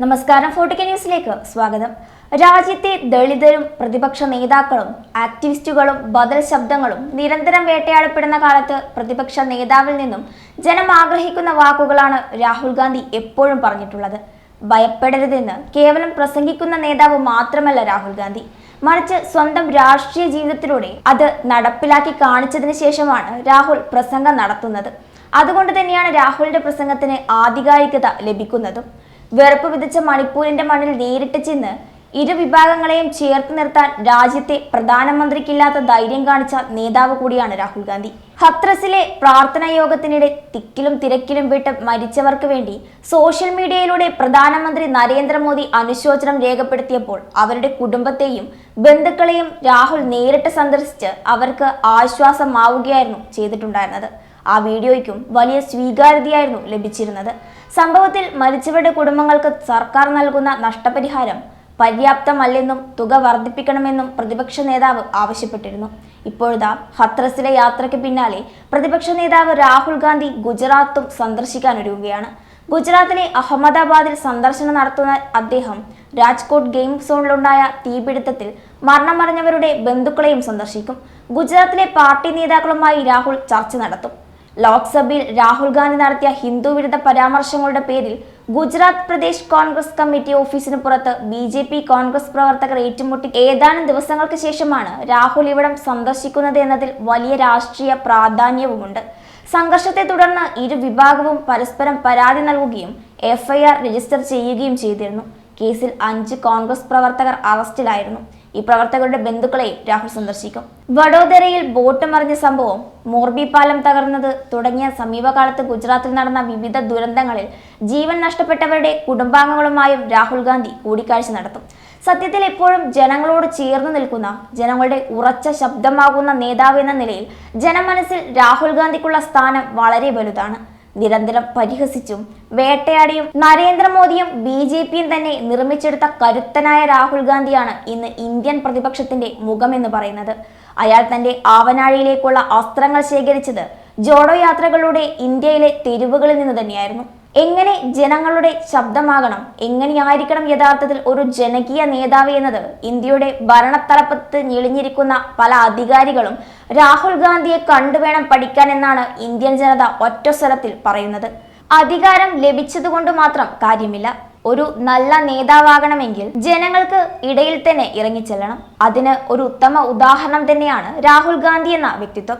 നമസ്കാരം ഫോർട്ടിക്ക ന്യൂസിലേക്ക് സ്വാഗതം. രാജ്യത്തെ ദളിതരും പ്രതിപക്ഷ നേതാക്കളും ആക്ടിവിസ്റ്റുകളും ബദൽ ശബ്ദങ്ങളും നിരന്തരം വേട്ടയാടപ്പെടുന്ന കാലത്ത് പ്രതിപക്ഷ നേതാവിൽ നിന്നും ജനം ആഗ്രഹിക്കുന്ന വാക്കുകളാണ് രാഹുൽ ഗാന്ധി എപ്പോഴും പറഞ്ഞിട്ടുള്ളത്. ഭയപ്പെടരുതെന്ന് കേവലം പ്രസംഗിക്കുന്ന നേതാവ് മാത്രമല്ല രാഹുൽ ഗാന്ധി. മറിച്ച് സ്വന്തം രാഷ്ട്രീയ ജീവിതത്തിലൂടെ അത് നടപ്പിലാക്കി കാണിച്ചതിന് ശേഷമാണ് രാഹുൽ പ്രസംഗം നടത്തുന്നത്. അതുകൊണ്ട് തന്നെയാണ് രാഹുലിന്റെ പ്രസംഗത്തിന് ആധികാരികത ലഭിക്കുന്നതും. വെറുപ്പ് വിതച്ച മണിപ്പൂരിന്റെ മണ്ണിൽ നേരിട്ട് ചെന്ന് ഇരു വിഭാഗങ്ങളെയും ചേർത്ത് നിർത്താൻ രാജ്യത്തെ പ്രധാനമന്ത്രിക്കില്ലാത്ത ധൈര്യം കാണിച്ച നേതാവ് കൂടിയാണ് രാഹുൽ ഗാന്ധി. ഹത്രസിലെ പ്രാർത്ഥനാ യോഗത്തിനിടെ തിക്കിലും തിരക്കിലും വിട്ട് മരിച്ചവർക്ക് വേണ്ടി സോഷ്യൽ മീഡിയയിലൂടെ പ്രധാനമന്ത്രി നരേന്ദ്രമോദി അനുശോചനം രേഖപ്പെടുത്തിയപ്പോൾ അവരുടെ കുടുംബത്തെയും ബന്ധുക്കളെയും രാഹുൽ നേരിട്ട് സന്ദർശിച്ച് അവർക്ക് ആശ്വാസമാവുകയായിരുന്നു ചെയ്തിട്ടുണ്ടായിരുന്നത്. ആ വീഡിയോയ്ക്കും വലിയ സ്വീകാര്യതയായിരുന്നു ലഭിച്ചിരുന്നത്. സംഭവത്തിൽ മരിച്ചവരുടെ കുടുംബങ്ങൾക്ക് സർക്കാർ നൽകുന്ന നഷ്ടപരിഹാരം പര്യാപ്തമല്ലെന്നും തുക വർദ്ധിപ്പിക്കണമെന്നും പ്രതിപക്ഷ നേതാവ് ആവശ്യപ്പെട്ടിരുന്നു. ഇപ്പോഴതാ ഹത്രസിലെ യാത്രയ്ക്ക് പിന്നാലെ പ്രതിപക്ഷ നേതാവ് രാഹുൽ ഗാന്ധി ഗുജറാത്തും സന്ദർശിക്കാനൊരുങ്ങുകയാണ്. ഗുജറാത്തിലെ അഹമ്മദാബാദിൽ സന്ദർശനം നടത്തുന്ന അദ്ദേഹം രാജ്കോട്ട് ഗെയിം സോണിലുണ്ടായ തീപിടുത്തത്തിൽ മരണമടഞ്ഞവരുടെ ബന്ധുക്കളെയും സന്ദർശിക്കും. ഗുജറാത്തിലെ പാർട്ടി നേതാക്കളുമായി രാഹുൽ ചർച്ച നടത്തും. ലോക്സഭയിൽ രാഹുൽ ഗാന്ധി നടത്തിയ ഹിന്ദു വിരുദ്ധ പരാമർശങ്ങളുടെ പേരിൽ ഗുജറാത്ത് പ്രദേശ് കോൺഗ്രസ് കമ്മിറ്റി ഓഫീസിന് പുറത്ത് ബി ജെ പി കോൺഗ്രസ് പ്രവർത്തകർ ഏറ്റുമുട്ടി. ഏതാനും ദിവസങ്ങൾക്ക് ശേഷമാണ് രാഹുൽ ഇവിടം സന്ദർശിക്കുന്നത് എന്നതിൽ വലിയ രാഷ്ട്രീയ പ്രാധാന്യവുമുണ്ട്. സംഘർഷത്തെ തുടർന്ന് ഇരു വിഭാഗവും പരസ്പരം പരാതി നൽകുകയും എഫ്ഐആർ രജിസ്റ്റർ ചെയ്യുകയും ചെയ്തിരുന്നു. കേസിൽ അഞ്ച് കോൺഗ്രസ് പ്രവർത്തകർ അറസ്റ്റിലായിരുന്നു. ഈ പ്രവർത്തകരുടെ ബന്ധുക്കളെ രാഹുൽ സന്ദർശിക്കും. വഡോദരയിൽ ബോട്ട് മറിഞ്ഞ സംഭവം മോർബി പാലം തകർന്നത് തുടങ്ങിയ സമീപകാലത്ത് ഗുജറാത്തിൽ നടന്ന വിവിധ ദുരന്തങ്ങളിൽ ജീവൻ നഷ്ടപ്പെട്ടവരുടെ കുടുംബാംഗങ്ങളുമായും രാഹുൽ ഗാന്ധി കൂടിക്കാഴ്ച നടത്തും. സത്യത്തിൽ എപ്പോഴും ജനങ്ങളോട് ചേർന്ന് നിൽക്കുന്ന ജനങ്ങളുടെ ഉറച്ച ശബ്ദമാകുന്ന നേതാവ് എന്ന നിലയിൽ ജനമനസ്സിൽ രാഹുൽ ഗാന്ധിക്കുള്ള സ്ഥാനം വളരെ വലുതാണ്. നിരന്തരം പരിഹസിച്ചും വേട്ടയാടിയും നരേന്ദ്രമോദിയും ബി ജെ പിയും തന്നെ നിർമ്മിച്ചെടുത്ത കരുത്തനായ രാഹുൽ ഗാന്ധിയാണ് ഇന്ന് ഇന്ത്യൻ പ്രതിപക്ഷത്തിന്റെ മുഖമെന്ന് പറയുന്നത്. അയാൾ തന്റെ ആവനാഴിയിലേക്കുള്ള അസ്ത്രങ്ങൾ ശേഖരിച്ചത് ജോഡോ യാത്രകളിലൂടെ ഇന്ത്യയിലെ തെരുവുകളിൽ നിന്ന് തന്നെയായിരുന്നു. എങ്ങനെ ജനങ്ങളുടെ ശബ്ദമാകണം എങ്ങനെയായിരിക്കണം യഥാർത്ഥത്തിൽ ഒരു ജനകീയ നേതാവ് എന്നത് ഇന്ത്യയുടെ ഭരണത്തലപ്പത്ത് ഞെളിഞ്ഞിരിക്കുന്ന പല അധികാരികളും രാഹുൽ ഗാന്ധിയെ കണ്ടുവേണം പഠിക്കാൻ എന്നാണ് ഇന്ത്യൻ ജനത ഒറ്റ സ്വരത്തിൽ പറയുന്നത്. അധികാരം ലഭിച്ചതുകൊണ്ട് മാത്രം കാര്യമില്ല. ഒരു നല്ല നേതാവാകണമെങ്കിൽ ജനങ്ങൾക്ക് ഇടയിൽ തന്നെ ഇറങ്ങിച്ചെല്ലണം. അതിന് ഒരു ഉത്തമ ഉദാഹരണം തന്നെയാണ് രാഹുൽ ഗാന്ധി എന്ന വ്യക്തിത്വം.